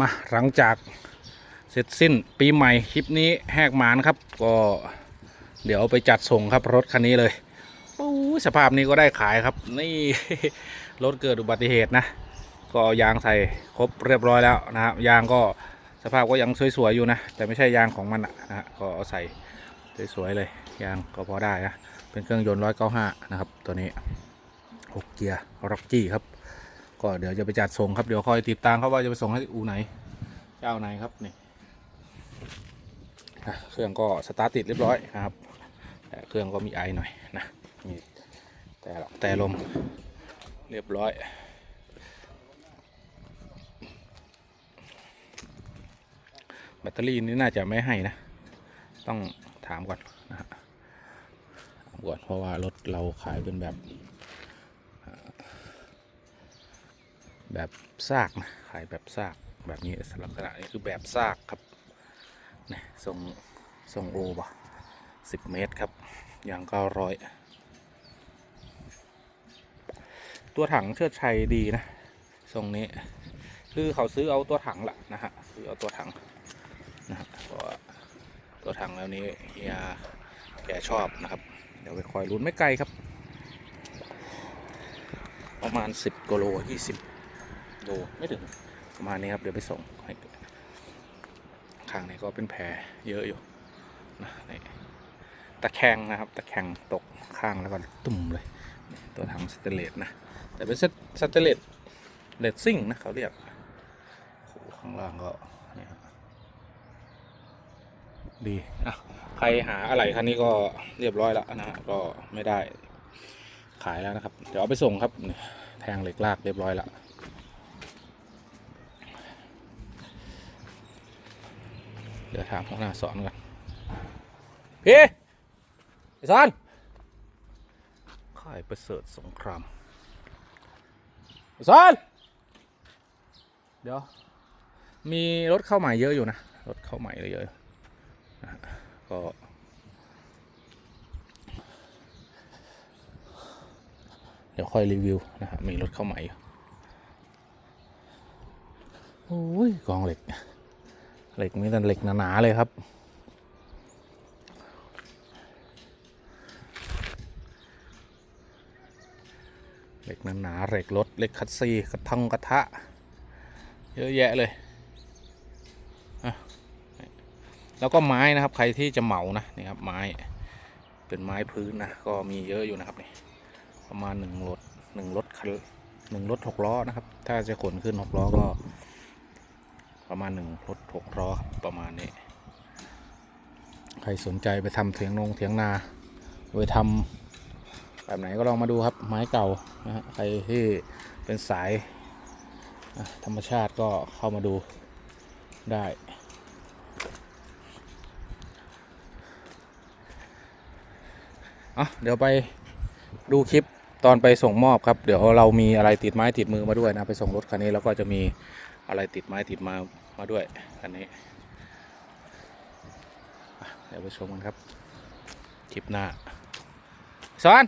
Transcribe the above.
มาหลังจากเสร็จสิ้นปีใหม่คลิปนี้แหกหมานครับ ก็เดี๋ยวไปจัดส่งครับรถคันนี้เลยปูสภาพนี้ก็ได้ขายครับ นี่รถเกิดอุบัติเหตุนะ ก็ยางใส่ครบเรียบร้อยแล้วนะครับยางก็สภาพก็ยังสวยๆอยู่นะ แต่ไม่ใช่ยางของมันนะฮะก็เอาใส่สวยๆเลยยางก็พอได้นะเป็นเครื่องยนต์195นะครับตัวนี้หกเกียร์ร็อกกี้ครับ ก็เดี๋ยวจะไปจัดส่งครับเดี๋ยวคอยติดตามครับว่าจะไปส่งให้อูไหน เจ้าไหนครับนี่เครื่องก็สตาร์ทติดเรียบร้อยนะครับแต่เครื่องก็มีไอหน่อยนะมีแต่แต่ลมเรียบร้อยแบตเตอรี่นี่น่าจะไม่ให้นะ ต้องถามก่อนนะฮะก่อนเพราะว่ารถเราขายเป็นแบบอ่า แบบซากนะขายแบบซากแบบนี้ลักษณะนี้คือแบบซากครับนี่ทรงทรงโอบะสิบเมตรครับยางเก้าร้อยตัวถังเชิดชัยดีนะทรงนี้คือเขาซื้อเอาตัวถังแหละนะฮะซื้อเอาตัวถังนะฮะก็ตัวถังแล้วนี้เฮียแกชอบนะครับ เดี๋ยวไปคอยลุ้นไม่ไกลครับ ประมาณ 10กิโล20 โลไม่ถึงประมาณนี้ครับ เดี๋ยวไปส่งข้างนี้ก็เป็นแผลเยอะอยู่นะนี่ตะแคงนะครับ ตะแคงตกข้างแล้วก็ตุ่มเลย ตัวถังสเตเลสนะ แต่เป็นสเตเลสเลสซิ่งนะเขาเรียกโอ้ข้างล่างก็นี่ครับดีอะใครหาอะไรคันนี้ก็เรียบร้อยแล้วนะก็ไม่ได้ขายแล้วนะครับ เดี๋ยวเอาไปส่งครับแทงเหล็กลากเรียบร้อยแล้ว ดี๋ยวถามหัวหน้าสอนกันพี่ไอ้สอนค่ายประเสริฐสงครามไอ้สอนเดี๋ยว มีรถเข้าใหม่เยอะอยู่นะ รถเข้าใหม่เยอะนะฮะก็เดี๋ยวค่อยรีวิวนะฮะมีรถเข้าใหม่อยู่โอ้ยกองเหล็ก เหล็กมีแต่เหล็กหนาๆเลยครับ เหล็กหนาๆเหล็กรถเหล็กคัสซีกระทงกระทะ เยอะแยะเลยแล้วก็ไม้นะครับ ใครที่จะเหมานะนี่ครับไม้เป็นไม้พื้นนะก็มีเยอะอยู่นะครับนี่ประมาณหนึ่งรถหนึ่งรถคันหนึ่งรถหกล้อนะครับ ถ้าจะขนขึ้นหกล้อก็ ประมาณหนึ่งรถหกล้อครับประมาณนี้ ใครสนใจไปทำเถียงนงเถียงนาไปทำแบบไหนก็ลองมาดูครับไม้เก่านะฮะใครที่เป็นสายธรรมชาติก็เข้ามาดูได้ อะ เดี๋ยวไปดูคลิปตอนไปส่งมอบครับ เดี๋ยวเรามีอะไรติดไม้ติดมือมาด้วยนะ ไปส่งรถคันนี้แล้วก็จะมี อะไรติดไม้ติดมามาด้วยอันนี้เดี๋ยวไปชมกันครับคลิปหน้าสอน